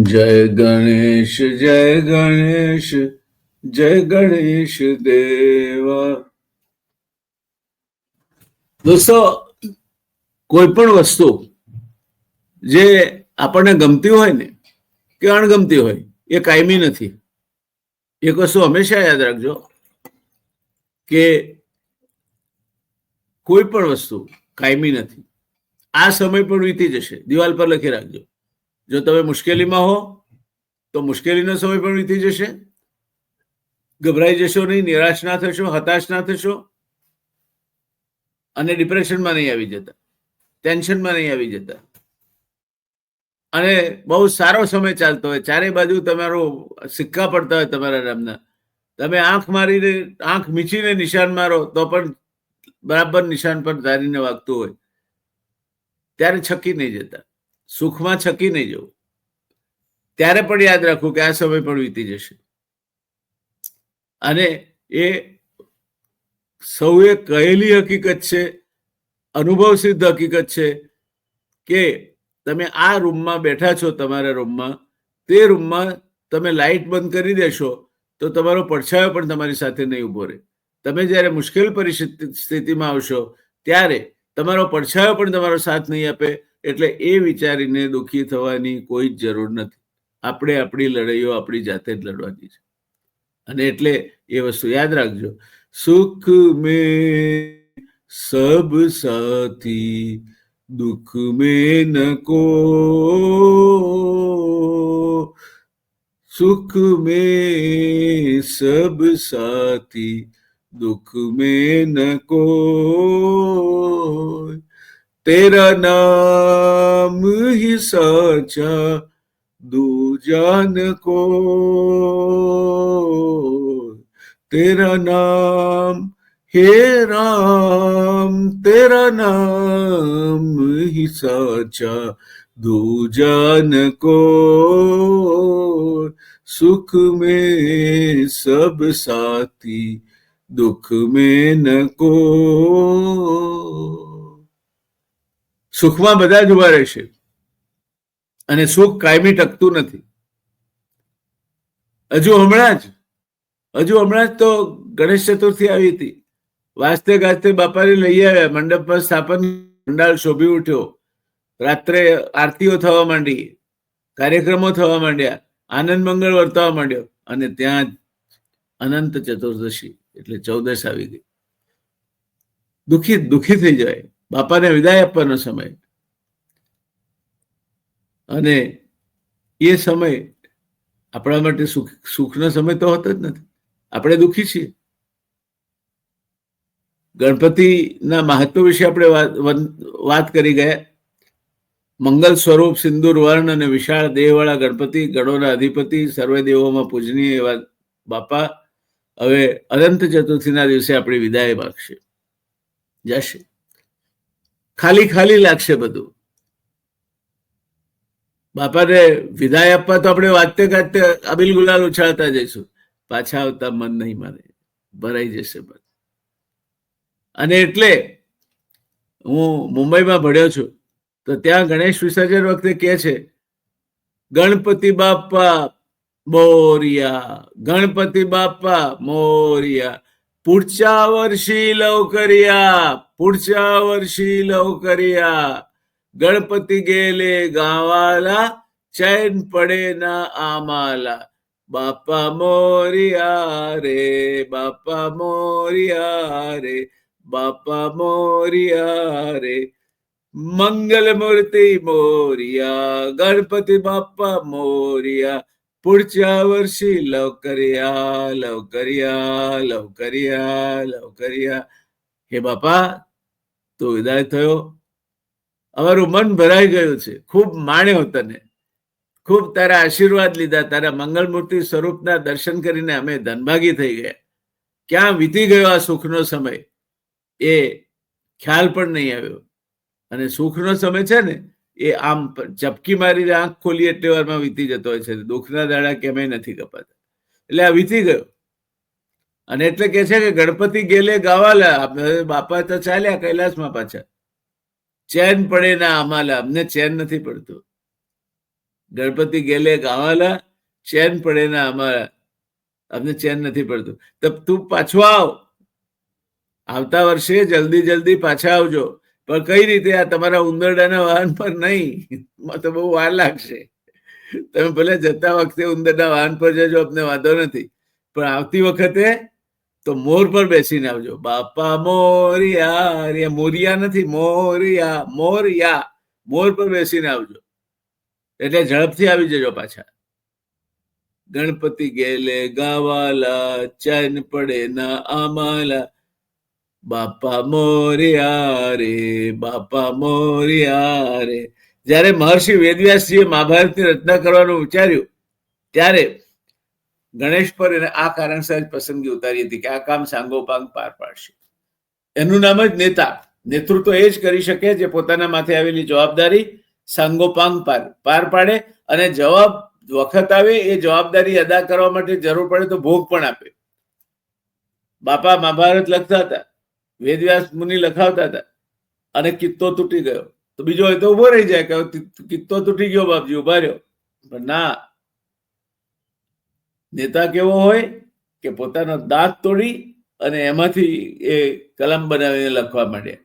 જય ગણેશ જય ગણેશ જય ગણેશ દેવા. દોસ્તો, કોઈ પણ વસ્તુ જે આપણને ગમતી હોય ને, કે અણગમતી હોય, એ કાયમી નથી. એક વસ્તુ હંમેશા યાદ રાખજો કે કોઈ પણ વસ્તુ કાયમી નથી. આ સમય પણ વીતી જશે. દિવાલ પર લખી રાખજો. જો તમે મુશ્કેલીમાં હો, તો મુશ્કેલીનો સમય પણ વીતી જશે. ગભરાઈ જશો નહીં, નિરાશ ના થશો, હતાશ ના થશો અને ડિપ્રેશનમાં નહીં આવી જતા, ટેન્શનમાં નહીં આવી જતા. અને બહુ સારો સમય ચાલતો હોય ચારે બાજુ તમારો સિક્કા પડતા હોય તમારા નામના. તમે આંખ મારીને, આંખ મીચીને નિશાન મારો, તો પણ બરાબર નિશાન પર ધારીને વાગતું હોય. ત્યારે છકી નહીં જતા. સુખમાં છકી નહીં જવું. ત્યારે પણ યાદ રાખવું કે આ સમય પણ વીતી જશે. અને એ સૌએ કહેલી હકીકત છે અનુભવ સિદ્ધ હકીકત છે કે તમે આ રૂમમાં બેઠા છો તમારા રૂમમાં, તે રૂમમાં તમે લાઈટ બંધ કરી દેશો તો તમારો પડછાયો પણ તમારી સાથે નહીં ઊભો રહે. તમે જ્યારે મુશ્કેલ પરિસ્થિતિમાં આવશો ત્યારે તમારો પડછાયો પણ તમારો સાથ નહીં આપે એટલે એ વિચારીને દુઃખી થવાની કોઈ જ જરૂર નથી. આપણે આપણી લડાઈઓ આપણી જાતે જ લડવાની છે. અને એટલે એ વસ્તુ યાદ રાખજો. સુખ મે સબ સાથી, દુઃખ મે કો. સુખ મે સબ સાથી, દુઃખ મે કો. तेरा नाम ही साचा दो जान को तेरा नाम हे राम तेरा नाम ही साचा दो जान को सुख में सब साथी दुख में न को સુખમાં બધા જ ઊભા રહેશે અને સુખ કાયમી ટકતું નથી. હજુ હમણાં જ, હજુ હમણાં જ તો ગણેશ ચતુર્થી આવી હતી. વાસ્તે ગાજતે બાપાને લઈ આવ્યા મંડપ પર સ્થાપન પંડાળ શોભી ઉઠ્યો. રાત્રે આરતીઓ થવા માંડી, કાર્યક્રમો થવા માંડ્યા, આનંદ મંગળ વર્તાવા માંડ્યો અને ત્યાં અનંત ચતુર્દશી એટલે ચૌદશ આવી ગઈ. દુઃખી દુઃખી થઈ જાય. બાપાને વિદાય આપવાનો સમય. અને એ સમય આપણા માટે સુખ, સુખનો સમય તો હોતો જ નથી. આપણે દુઃખી છીએ. ગણપતિના મહત્વ વિશે આપણે વાત કરી ગયા. મંગલ સ્વરૂપ, સિંદુર, વર્ણ અને વિશાળ દેહવાળા ગણપતિ, ગણોના અધિપતિ, સર્વે દેવોમાં પૂજનીય એવા બાપા. હવે અનંત ચતુર્થીના દિવસે આપણી વિદાય માગશે. જશે ખાલી ખાલી લાગશે બધું. બાપાને વિદાય આપવા તો આપણે વાંચતે ગાજતે અબિલ ગુલાલ ઉછાળતા જઈશું. પાછા આવતા મન નહીં મારે. ભરાઈ જશે બસ અને એટલે હું મુંબઈમાં ભણ્યો છું, તો ત્યાં ગણેશ વિસર્જન વખતે કે છે, ગણપતિ બાપા મોરિયા, ગણપતિ બાપા મોરિયા. पुढच्या वर्षी लवकर या पुढच्या वर्षी लवकर या. गणपती गेले गावाला चैन पडे ना आम्हाला. बाप्पा मोरिया रे बाप्पा मोरिया रे बाप्पा मोरिया रे. मंगल मूर्ती मोरिया गणपती बाप्पा मोरिया पुढच्या वर्षी लवकर या लवकर या लवकर या लवकर या હે બાપા તો વિદાય થયો અમારું મન ભરાઈ ગયું છે ખૂબ માણ્યો તને ખૂબ તારા આશીર્વાદ લીધા તારા મંગળમૂર્તિ સ્વરૂપના દર્શન કરીને અમે ધનભાગી થઈ ગયા ક્યાં વીતી ગયો આ સુખનો સમય એ ખ્યાલ પણ નહીં આવ્યો અને સુખનો સમય છે ને એ આમ ચપકી મારીને આંખ ખોલી એટલે વારમાં વીતી જતો હોય છે. દુઃખના દાડા કેમે નથી કપાતા. એટલે આ વીતી ગયો. અને એટલે કે છે કે ગણપતિ ગેલે ગાવાલા. બાપા તો ચાલ્યા કૈલાસમાં પાછા. ચેન પડે ના અમાલા અમને ચેન નથી પડતું. ગણપતિ ગેલે ગાવાલા. ચેન પડે ના અમારા અમને ચેન નથી પડતું. તો તું પાછો આવ. આવતા વર્ષે જલ્દી જલ્દી પાછા આવજો. પણ કઈ રીતે આ તમારા ઉંદરડાના વાહન પર નહીં? તો બહુ વાર લાગશે. તમે ભલે જતા વખતે ઉંદરના વાહન પર જજો, આપને વાંધો નથી. પણ આવતી વખતે તો મોર પર બેસીને આવજો. બાપા મોરિયા મોરિયા નથી મોરિયા મોરિયા મોર પર બેસીને આવજો. એટલે ઝડપથી આવી જજો પાછા. ગણપતિ ગેલે ગાવાલા, ચન પડે ના આમાલા. બાપા મોરિયા રે બાપા મોરિયા રે જ્યારે મહર્ષિ વેદવ્યાસજીએ મહાભારતની રચના કરવાનું વિચાર્યું, ત્યારે ગણેશ પર એને આ કારણસર પસંદગી ઉતારી હતી કે આ કામ સાંગોપાંગ પાર પાડશે. એનું નામ જ નેતા. નેતૃત્વ એ જ કરી શકે જે પોતાના માથે આવેલી જવાબદારી સાંગોપાંગ પાર પાર પાડે અને જવાબ વખત આવે એ જવાબદારી અદા કરવા માટે જરૂર પડે તો ભોગ પણ આપે. બાપા મહાભારત લખતા હતા. વેદવ્યાસ મુનિ લખાવતા હતા. અને કિત્તો તૂટી ગયો. તો બીજો હોય તો ઊભો રહી જાય કે કિત્તો તૂટી ગયો, બાપજી ઊભા રહ્યો. પણ ના. નેતા કેવો હોય કે પોતાનો દાંત તોડી અને એમાંથી એ કલમ બનાવીને લખવા માંડ્યા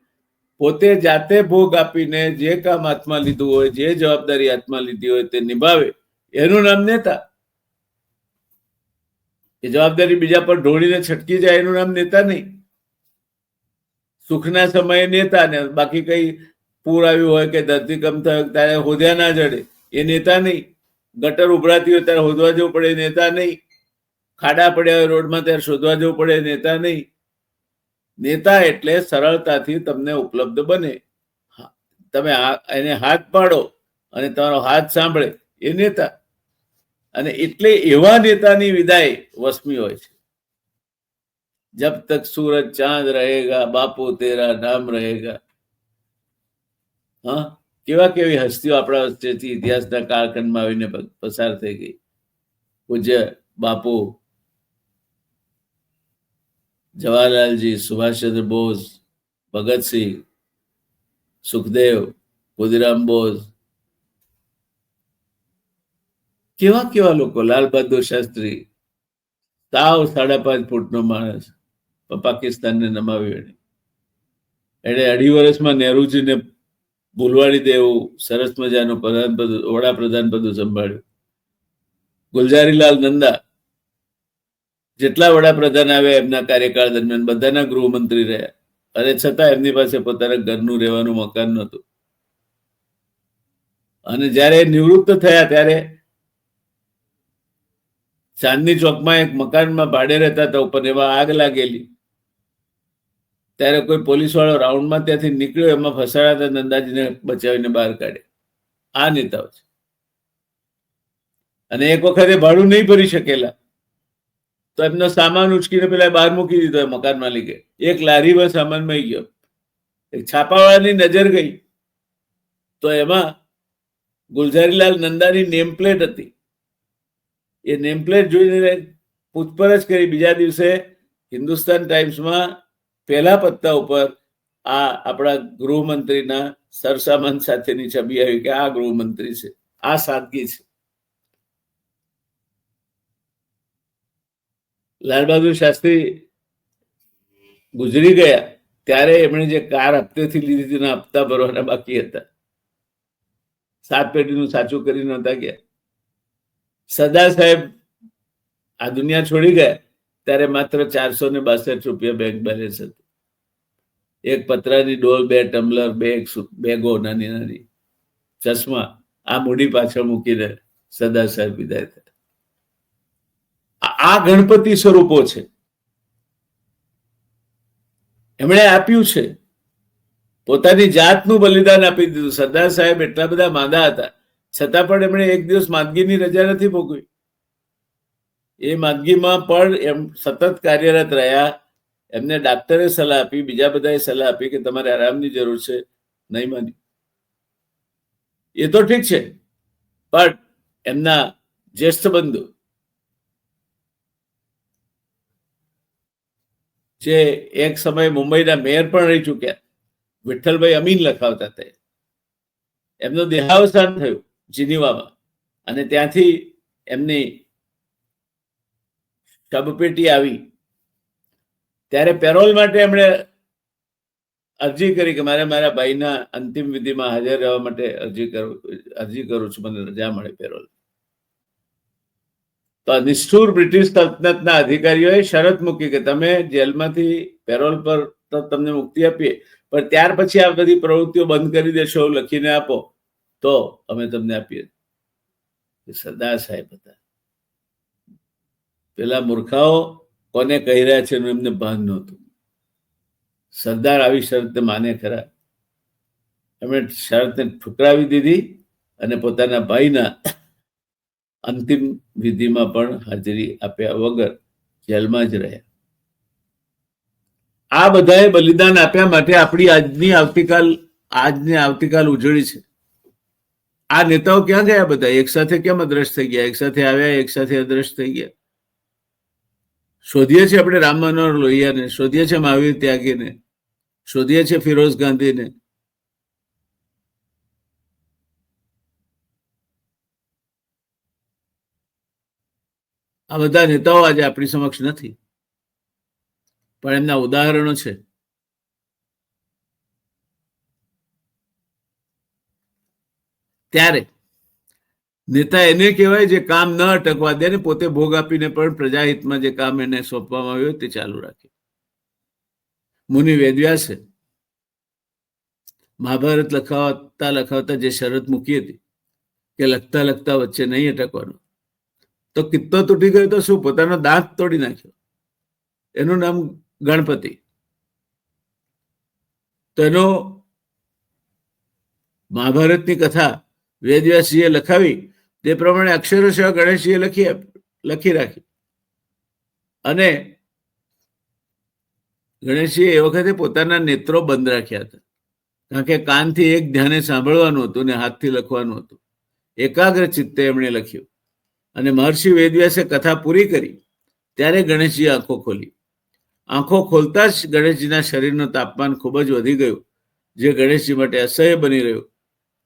પોતે જાતે ભોગ આપીને જે કામ હાથમાં લીધું હોય, જે જવાબદારી હાથમાં લીધી હોય તે નિભાવે. એનું નામ નેતા. એ જવાબદારી બીજા પર ઢોળીને છટકી જાય એનું નામ નેતા નહીં. સુખના સમયે નેતા ને બાકી કઈ પૂર આવ્યું હોય કે ધરતીકંપ થયો ત્યારે હોદ્યા ના જડે, એ નેતા નહીં. ગટર ઉભરાતી હોય ત્યારે હોદવા જવું પડે નેતા નહીં. ખાડા પડ્યા હોય રોડમાં ત્યારે શોધવા જવું પડે નેતા નહીં. નેતા એટલે સરળતાથી તમને ઉપલબ્ધ બને. તમે એને હાથ પાડો અને તમારો હાથ સાંભળે, એ નેતા. અને એટલે એવા નેતાની વિદાય વસમી હોય છે. જબ તક સૂરજ ચાંદ રહેગા બાપુ તેરા નામ રહેગા હા કેવા કેવી હસ્તીઓ આપણા વચ્ચેથી ઇતિહાસના કાળખંડમાં આવીને પસાર થઈ ગઈ પૂજ્ય બાપુ જવાહરલાલજી સુભાષચંદ્ર બોઝ ભગતસિંહ સુખદેવ ખુદીરામ બોઝ કેવા કેવા લોકો લાલ બહાદુર શાસ્ત્રી તાવ સાડા પાંચ ફૂટનો માણસ પાકિસ્તાનને નમાવ્યું એને એને અઢી વર્ષમાં નહેરુજીને ભૂલવાડી દેવું સરસ મજાનું પ્રધાન પદ, વડાપ્રધાન પદ સંભાળ્યું. ગુલજારીલાલ નંદા જેટલા વડાપ્રધાન આવ્યા એમના કાર્યકાળ દરમિયાન બધાના ગૃહમંત્રી રહ્યા. અને છતાં એમની પાસે પોતાના ઘરનું રહેવાનું મકાન નહોતું. અને જ્યારે નિવૃત્ત થયા ત્યારે ચાંદની ચોકમાં એક મકાનમાં ભાડે રહેતા હતા, ઉપર એમાં આગ લાગેલી. ત્યારે કોઈ પોલીસ વાળો રાઉન્ડમાં ત્યાંથી નીકળ્યો, એમાં ફસાયા નંદાજીને બચાવીને બહાર કાઢે આ નેતાઓ છે. અને એક વખતે ભાડું નહીં ભરી શકેલા. તો એમનો સામાન ઉચકીને પેલા બહાર મૂકી દીધો મકાન માલિકે. એક લારીમાં સામાન મળી ગયો. એક છાપાવાળાની નજર ગઈ. તો એમાં ગુલઝારીલાલ નંદાની નેમપ્લેટ હતી. એ નેમ પ્લેટ જોઈને પૂછપરછ કરી. બીજા દિવસે હિન્દુસ્તાન ટાઈમ્સમાં પહેલા પત્તા ઉપર આ આપણા ગૃહમંત્રીના સરસામન સાથેની છબી આવી કે આ ગૃહમંત્રી છે, આ સાદગી છે. લાલ બહાદુર શાસ્ત્રી ગુજરી ગયા ત્યારે એમણે જે કાર હપ્તેથી લીધી હતી હપ્તા ભરવાના બાકી હતા. સાત પેઢીનું સાચું કરી નહોતા ગયા. સરદાર સાહેબ આ દુનિયા છોડી ગયા. ત્યારે માત્ર ચારસો ને બાસઠ રૂપિયા બેંક બેલેન્સ હતું. એક પતરાની ડોલ, બે ટમ્બલર બે બેગો નાની નાની. ચશ્મા આ મૂડી પાછળ મૂકીને સરદાર સાહેબ વિદાય થયા. આ ગણપતિ સ્વરૂપો છે. એમણે આપ્યું છે. પોતાની જાતનું બલિદાન આપી દીધું. સરદાર સાહેબ એટલા બધા માંદા હતા. છતાં પણ એમણે એક દિવસ માંદગીની રજા નથી ભોગવી. એ માંદગીમાં પણ એમ સતત કાર્યરત રહ્યા. એમને ડાક્ટરે સલાહ આપી, બીજા બધાએ સલાહ આપી કે તમારે આરામની જરૂર છે, નહીં માની. એ તો ઠીક છે, પણ એમના જ્યેષ્ઠ બંધુ જે એક સમયે મુંબઈના મેયર પણ રહી ચૂક્યા, વિઠ્ઠલભાઈ અમીન લખાવતા તે. એમનું દેહાવસાન થયું જીનીવામાં અને ત્યાંથી એમની શબપેટી આવી. ત્યારે પેરોલ માટે એમણે અરજી કરી કે મારે મારા ભાઈના અંતિમ વિધિમાં હાજર રહેવા માટે અરજી કરું અરજી કરું છું, મને રજા મળે પેરોલ. તો આ નિષ્ઠુર બ્રિટિશ સલ્તનતના અધિકારીઓએ શરત મૂકી કે તમે જેલમાંથી પેરોલ પર તો તમને મુક્તિ આપીએ, પણ ત્યાર પછી આ બધી પ્રવૃત્તિઓ બંધ કરી દેશો લખીને આપો, તો અમે તમને આપીએ. સરદાર સાહેબ હતા. પેલા મૂર્ખાઓ કોને કહી રહ્યા છે એનું એમને ભાન નહોતું. સરદાર આવી શરતને માને ખરા. એમણે શરતને ઠુકરાવી દીધી અને પોતાના ભાઈના અંતિમ વિધિમાં પણ હાજરી આપ્યા વગર જેલમાં જ રહ્યા. આ બધાએ બલિદાન આપ્યા માટે આપણી આજની આવતીકાલ આજની આવતીકાલ ઉજળી છે. આ નેતાઓ ક્યાં ગયા બધા એક સાથે કેમ અદ્રશ્ય થઈ ગયા? એક સાથે આવ્યા, એક સાથે અદ્રશ્ય થઈ ગયા? શોધીએ છીએ આપણે રામ મનોહર લોહિયાને, શોધીએ છીએ મહાવીર ત્યાગીને, શોધીએ છીએ ફિરોઝ ગાંધીને. આ બધા નેતાઓ આજે આપણી સમક્ષ નથી, પણ એમના ઉદાહરણો છે. ત્યારે નેતા એને કહેવાય જે કામ ન અટકવા દે ને પોતે ભોગ આપીને પણ પ્રજાહિતમાં જે કામ એને સોંપવામાં આવ્યું તે ચાલુ રાખે. મુનિ વેદવ્યાસે મહાભારત લખાવતા લખાવતા જે શરત મૂકી હતી કે લખતા લખતા વચ્ચે નહીં અટકવાનું. તો કિત્તો તૂટી ગયો તો શું? પોતાનો દાંત તોડી નાખ્યો. એનું નામ ગણપતિ. તો એનો મહાભારતની કથા વેદવ્યાસજીએ લખાવી તે પ્રમાણે અક્ષરશઃ ગણેશજીએ લખી લખી રાખી. અને ગણેશજીએ એ વખતે પોતાના નેત્રો બંધ રાખ્યા હતા. કારણ કે કાનથી એક ધ્યાને સાંભળવાનું હતું ને હાથથી લખવાનું હતું. એકાગ્ર ચિત્તે એમણે લખ્યું. અને મહર્ષિ વેદવ્યાસે કથા પૂરી કરી. ત્યારે ગણેશજીએ આંખો ખોલી. આંખો ખોલતા જ ગણેશજીના શરીરનું તાપમાન ખૂબ જ વધી ગયું, જે ગણેશજી માટે અસહ્ય બની રહ્યું.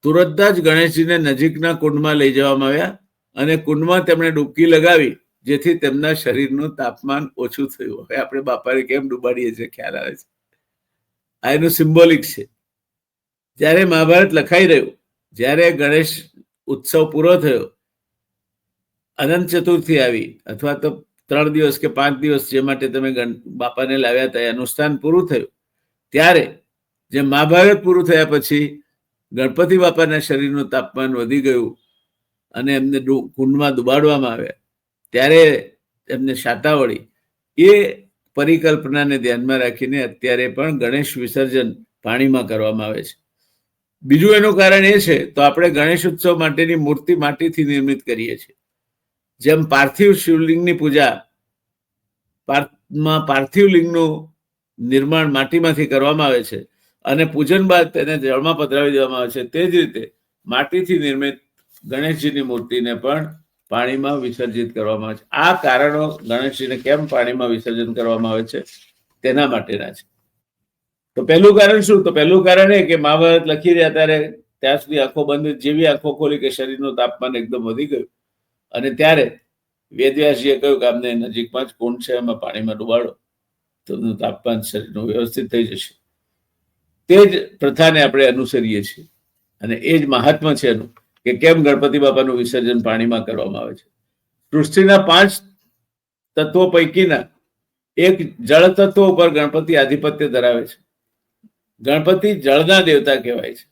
તુરંત જ ગણેશજીને નજીકના કુંડમાં લઈ જવામાં આવ્યા અને કુંડમાં તેમણે ડૂબકી લગાવી, જેથી તેમના શરીરનું તાપમાન ઓછું થયું. હવે આપણે બાપાને કેમ ડૂબાડીએ છીએ ખ્યાલ આવે છે. આ એનું સિમ્બોલિક છે. જ્યારે મહાભારત લખાઈ રહ્યું, જ્યારે ગણેશ ઉત્સવ પૂરો થયો, અનંત ચતુર્થી આવી, અથવા તો ત્રણ દિવસ કે પાંચ દિવસ જે માટે તમે બાપાને લાવ્યા હતા, એ અનુષ્ઠાન પૂરું થયું. ત્યારે જે મહાભારત પૂરું થયા પછી ગણપતિ બાપાના શરીરનું તાપમાન વધી ગયું અને એમને કુંડમાં ડુબાડવામાં આવ્યા. ત્યારે એમને શાતા વળી. એ પરિકલ્પનાને ધ્યાનમાં રાખીને અત્યારે પણ ગણેશ વિસર્જન પાણીમાં કરવામાં આવે છે. બીજું એનું કારણ એ છે, તો આપણે ગણેશ ઉત્સવ માટેની મૂર્તિ માટીથી નિર્મિત કરીએ છીએ. જેમ પાર્થિવ શિવલિંગની પૂજા, પાર્થમાં પાર્થિવ લિંગનું નિર્માણ માટીમાંથી કરવામાં આવે છે અને પૂજન બાદ તેને જળમાં પધરાવી દેવામાં આવે છે. તે જ રીતે માટીથી નિર્મિત ગણેશજીની મૂર્તિને પણ પાણીમાં વિસર્જિત કરવામાં આવે છે. આ કારણો ગણેશજીને કેમ પાણીમાં વિસર્જન કરવામાં આવે છે? તેના માટેના છે. તો પહેલું કારણ શું? તો પહેલું કારણ એ કે મહાભારત લખી રહ્યા ત્યારે ત્યાં સુધી આંખો બંધ જેવી આંખો ખોલી કે શરીરનું તાપમાન એકદમ વધી ગયું. અને ત્યારે વેદવ્યાસજીએ કહ્યું કે આમને નજીકમાં જ કુંડ છે, એમાં પાણીમાં ડુબાડો. તો તાપમાન શરીરનું વ્યવસ્થિત થઈ જશે. તે જ પ્રથાને આપણે અનુસરીએ છીએ. અને એ જ મહાત્મા છે એનું, કે કેમ ગણપતિ બાપાનું વિસર્જન પાણીમાં કરવામાં આવે છે. સૃષ્ટિના પાંચ તત્વો પૈકીના એક જળ તત્વ ઉપર ગણપતિ આધિપત્ય ધરાવે છે. ગણપતિ જળના દેવતા કહેવાય છે.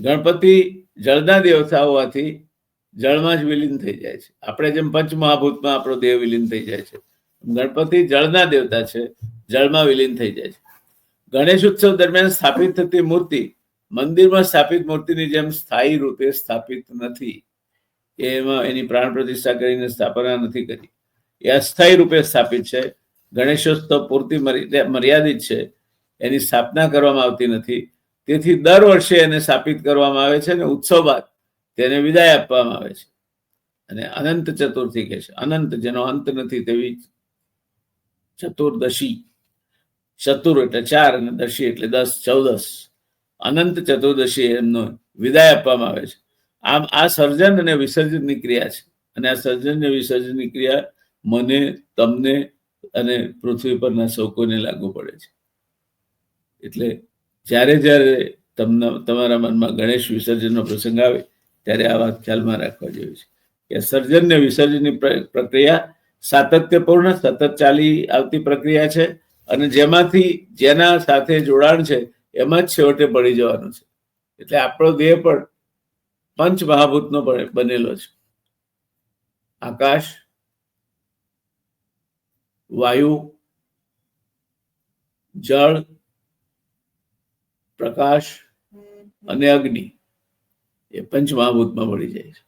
ગણપતિ જળના દેવતા હોવાથી જળમાં જ વિલીન થઈ જાય છે. આપણે જેમ પંચમહાભૂતમાં આપણો દેહ વિલીન થઈ જાય છે. ગણપતિ જળના દેવતા છે, જળમાં વિલીન થઈ જાય છે. ગણેશ ઉત્સવ દરમિયાન સ્થાપિત થતી મૂર્તિ મંદિરમાં સ્થાપિત મૂર્તિની જેમ સ્થાયી રૂપે સ્થાપિત નથી. એમાં એની પ્રાણ પ્રતિષ્ઠા કરીને સ્થાપના નથી કરી. એ અસ્થાયી રૂપે સ્થાપિત છે. ગણેશોત્સવ પૂરતી મર્યાદિત છે. એની સ્થાપના કરવામાં આવતી નથી. તેથી દર વર્ષે એને સ્થાપિત કરવામાં આવે છે અને ઉત્સવ બાદ તેને વિદાય આપવામાં આવે છે. અને અનંત ચતુર્થી કહે છે. અનંત જેનો અંત નથી તેવી ચતુર્દશી. ચતુર એટલે ચાર અને દશી એટલે દસ, ચૌદસ. અનંત ચતુર્દશી એમનો વિદાય આપવામાં આવે છે. આમ આ સર્જન અને વિસર્જનની ક્રિયા છે. અને આ સર્જન અને વિસર્જનની ક્રિયા મને, તમને અને પૃથ્વી પરના સૌ કોઈને લાગુ પડે છે. એટલે જ્યારે જ્યારે તમને, તમારા મનમાં ગણેશ વિસર્જનનો પ્રસંગ આવે, ત્યારે આ વાત ખ્યાલમાં રાખવા જેવી છે. કે સર્જન ને વિસર્જનની પ્રક્રિયા સાતત્યપૂર્ણ, સતત ચાલી આવતી પ્રક્રિયા છે. અને જેમાંથી જેના સાથે જોડાણ છે, એમાં જ છેવટે પડી જવાનું છે. એટલે આપણો દેહ પણ પંચ મહાભૂતનો બનેલો છે. આકાશ, વાયુ, જળ, પ્રકાશ અને અગ્નિ એ પંચ મહાભૂતમાં પડી જાય છે.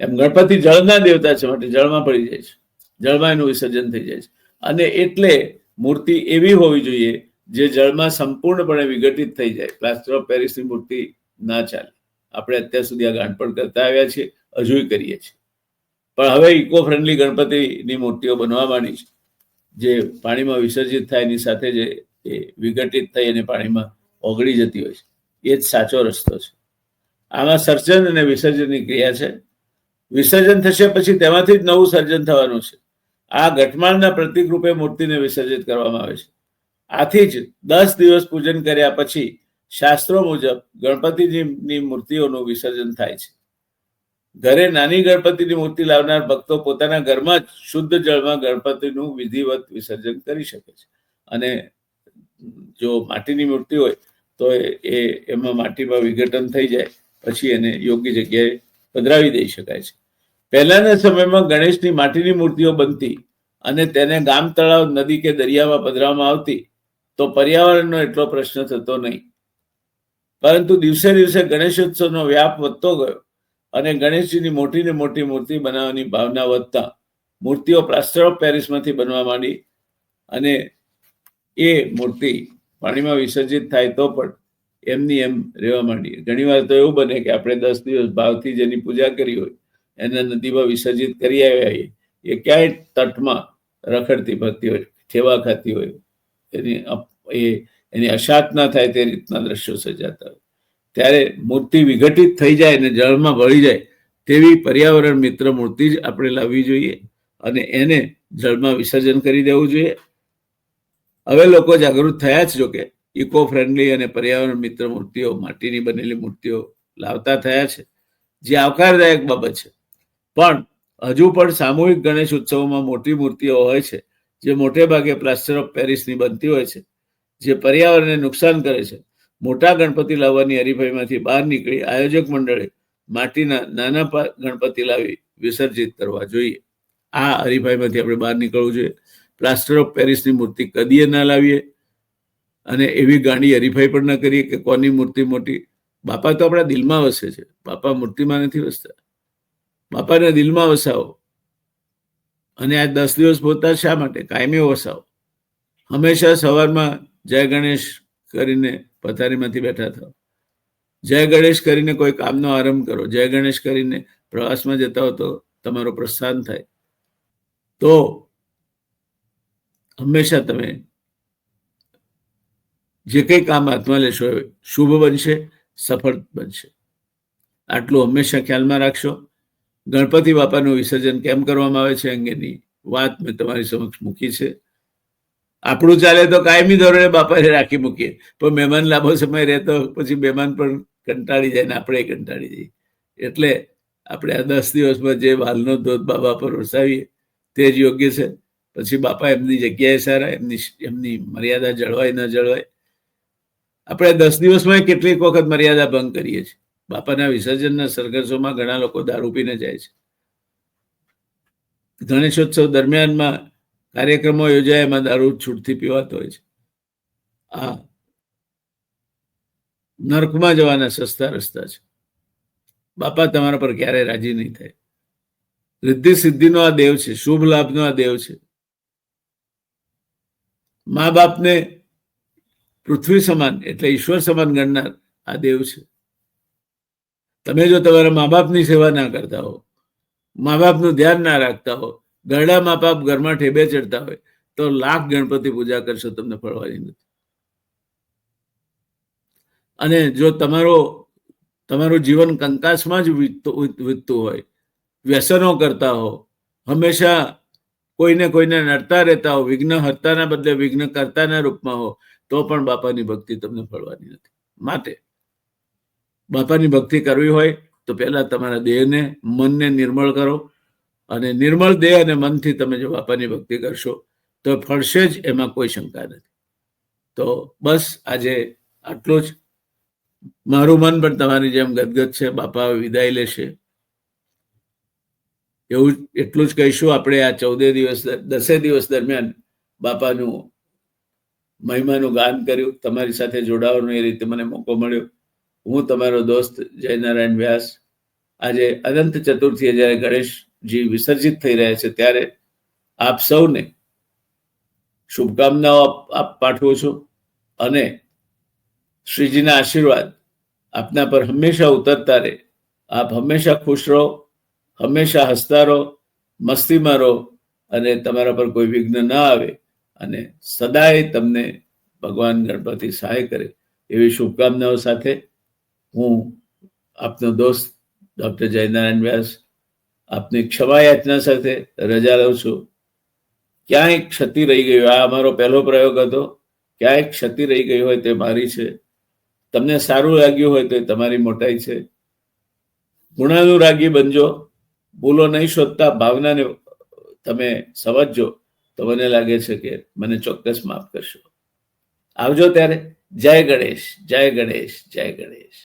એમ ગણપતિ જળના દેવતા છે, માટે જળમાં પડી જાય છે. જળમાં એનું વિસર્જન થઈ જાય છે. અને એટલે મૂર્તિ એવી હોવી જોઈએ જે જળમાં સંપૂર્ણપણે વિઘટિત થઈ જાય. પ્લાસ્ટર ઓફ પેરિસની મૂર્તિ ના ચાલે. આપણે અત્યાર સુધી આ ગાંઠપણ કરતા આવ્યા છીએ, હજુય કરીએ છીએ. પણ હવે ઇકો ફ્રેન્ડલી ગણપતિની મૂર્તિઓ બનવા માંડી છે. જે પાણીમાં વિસર્જિત થાય, એની સાથે જે એ વિઘટિત થઈ અને પાણીમાં ઓગળી જતી હોય છે. એ જ સાચો રસ્તો છે. આમાં સર્જન અને વિસર્જનની ક્રિયા છે. વિસર્જન થશે પછી તેમાંથી જ નવું સર્જન થવાનું છે. આ ઘટમાળના પ્રતિક રૂપે મૂર્તિને વિસર્જિત કરવામાં આવે છે. આથી જ દસ દિવસ પૂજન કર્યા પછી શાસ્ત્રો મુજબ ગણપતિજીની મૂર્તિઓનું વિસર્જન થાય છે. ઘરે નાની ગણપતિની મૂર્તિ લાવનાર ભક્તો પોતાના ઘરમાં જ શુદ્ધ જળમાં ગણપતિનું વિધિવત વિસર્જન કરી શકે છે. અને જો માટીની મૂર્તિ હોય, તો એ- એમાં માટીમાં વિઘટન થઈ જાય, પછી એને યોગ્ય જગ્યાએ પધરાવી દઈ શકાય છે. પહેલાના સમયમાં ગણેશની માટીની મૂર્તિઓ બનતી અને તેને ગામ તળાવ નદી કે દરિયામાં પધરાવવામાં આવતી, તો પર્યાવરણનો એટલો પ્રશ્ન થતો નહીં. પરંતુ દિવસે દિવસે ગણેશોત્સવનો વ્યાપ વધતો ગયો અને ગણેશજીની મોટી ને મોટી મૂર્તિ બનાવવાની ભાવના વધતા મૂર્તિઓ પ્લાસ્ટર ઓફ પેરિસમાંથી બનવા માંડી અને એ મૂર્તિ પાણીમાં વિસર્જિત થાય તો પણ એમની એમ રહેવા માંડી. ઘણીવાર તો એવું બને કે આપણે દસ દિવસ ભાવથી જેની પૂજા કરી હોય એને નદીમાં વિસર્જિત કરી આવ્યા એ. એ ક્યાંય તટમાં રખડતી ફરતી હોય, ઠેવા ખાતી હોય. એની એ, એની અશાત ના થાય તે રીતના દ્રશ્યો સર્જાતા હોય. ત્યારે મૂર્તિ વિઘટિત થઈ જાય અને જળમાં ભળી જાય તેવી પર્યાવરણ મિત્ર મૂર્તિ જ આપણે લાવવી જોઈએ અને એને જળમાં વિસર્જન કરી દેવું જોઈએ. હવે લોકો જાગૃત થયા જ જોકે ઇકો ફ્રેન્ડલી અને પર્યાવરણ મિત્ર મૂર્તિઓ, માટીની બનેલી મૂર્તિઓ લાવતા થયા છે. જે આવકારદાયક બાબત છે. પણ હજુ પણ સામૂહિક ગણેશ ઉત્સવોમાં મોટી મૂર્તિઓ હોય છે, જે મોટે ભાગે પ્લાસ્ટર ઓફ પેરિસની બનતી હોય છે, જે પર્યાવરણને નુકસાન કરે છે. મોટા ગણપતિ લાવવાની હરીફાઈમાંથી બહાર નીકળી આયોજક મંડળે માટીના નાના ગણપતિ લાવી વિસર્જિત કરવા જોઈએ. આ હરીફાઈમાંથી આપણે બહાર નીકળવું જોઈએ. પ્લાસ્ટર ઓફ પેરિસની મૂર્તિ કદીએ ના લાવીએ અને એવી ગાંડી હરીફાઈ પણ ન કરીએ કે કોની મૂર્તિ મોટી. બાપા તો આપણા દિલમાં વસે છે. બાપા મૂર્તિમાં નથી વસતા. બાપાને દિલમાં વસાવો. અને આ દસ દિવસ પોતા શા માટે? કાયમી વસાવો. હંમેશા સવારમાં જય ગણેશ કરીને પથારીમાંથી બેઠા થાઓ. જય ગણેશ કરીને કોઈ કામનો આરંભ કરો. જય ગણેશ કરીને પ્રવાસમાં જતા હો તો તમારો પ્રસ્થાન થાય. તો હંમેશા તમે જે કંઈ કામ હાથમાં લેશો શુભ બનશે, સફળ બનશે. આટલું હંમેશા ખ્યાલમાં રાખશો. ગણપતિ બાપાનું વિસર્જન કેમ કરવામાં આવે છે અંગેની વાત મેં તમારી સમક્ષ મૂકી છે. આપણું ચાલે તો કાયમી ધોરણે બાપાને રાખી મૂકીએ. પણ મહેમાન લાંબો સમય રહેતો પછી મહેમાન પણ કંટાળી જાય ને આપણે કંટાળી જઈએ. એટલે આપણે આ દસ દિવસમાં જે વાલનો ધોધ બાબા પર વરસાવીએ તે જ યોગ્ય છે. પછી બાપા એમની જગ્યાએ સારા, એમની એમની મર્યાદા જળવાય ન જળવાય. આપણે દસ દિવસમાં કેટલીક વખત મર્યાદા ભંગ કરીએ છીએ. બાપાના વિસર્જનના સરઘસોમાં ઘણા લોકો દારૂ પીને જાય છે. ગણેશોત્સવ દરમિયાનમાં કાર્યક્રમો યોજાય, એમાં દારૂ છૂટથી પીવાતો હોય છે. આ નર્કમાં જવાના સસ્તા રસ્તા છે. બાપા તમારા પર ક્યારેય રાજી નહીં થાય. રિદ્ધિ સિદ્ધિનો આ દેવ છે, શુભ લાભનો આ દેવ છે. મા બાપને પૃથ્વી સમાન એટલે ઈશ્વર સમાન ગણનાર આ દેવ છે. તમે જો તમારા મા બાપની સેવા ના કરતા હો મા બાપનું ધ્યાન ના રાખતા હો, ગરડા મા બાપ ઘરમાં ઠેબે ચડતા હોય, તો લાખ ગણપતિ પૂજા કરશો તમને ફળવાની નથી. અને જો તમારો, તમારું જીવન કંકાસમાં જ વીતતું હોય, વ્યસનો કરતા હો, હંમેશા કોઈને કોઈને નડતા રહેતા હો, વિઘ્ન હરતાના બદલે વિઘ્ન કરતાના રૂપમાં હો, તો પણ બાપાની ભક્તિ તમને ફળવાની નથી. માટે બાપાની ભક્તિ કરવી હોય તો પહેલા તમારા દેહને મનને નિર્મળ કરો અને નિર્મળ દેહ અને મનથી તમે જો બાપાની ભક્તિ કરશો, તો ફળશે જ, એમાં કોઈ શંકા નથી. તો બસ આજે આટલું જ. મારું મન પણ તમારી જેમ ગદગદ છે, બાપા વિદાય લેશે. એવું એટલું જ કહીશું આપણે આ ચૌદે દિવસ દસે દિવસ દરમિયાન બાપાનું મહિમાનું ગાન કર્યું. તમારી સાથે જોડાવાનો એ રીતે મને મોકો મળ્યો. હું તમારો દોસ્ત જયનારાયણ વ્યાસ આજે અનંત ચતુર્થીએ જ્યારે ગણેશજી વિસર્જિત થઈ રહ્યા છે, ત્યારે આપ સૌને શુભકામનાઓ આપ પાઠવું છું અને શ્રીજીના આશીર્વાદ આપના પર હંમેશા ઉતરતા રહે. આપ હંમેશા ખુશ રહો, હંમેશા હસતા રહો, મસ્તીમાં રહો અને તમારા પર કોઈ વિઘ્ન ન આવે અને સદાય તમને ભગવાન ગણપતિ સહાય કરે એવી શુભકામનાઓ સાથે હું આપનો દોસ્ત, ડૉક્ટર જયનારાયણ વ્યાસ, આપની ક્ષમા યાચના સાથે રજા લઉં છું. ક્યાંય ક્ષતિ રહી ગઈ આ અમારો પહેલો પ્રયોગ હતો, ક્યાંય ક્ષતિ રહી ગઈ હોય તે મારી છે. તમને સારું લાગ્યું હોય તો એ તમારી મોટાઈ છે. ગુણાનુરાગી બનજો. ભૂલો નહીં શોધતા, ભાવનાને તમે સમજજો. તો મને લાગે છે કે મને ચોક્કસ માફ કરશો. આવજો ત્યારે. જય ગણેશ જય ગણેશ જય ગણેશ.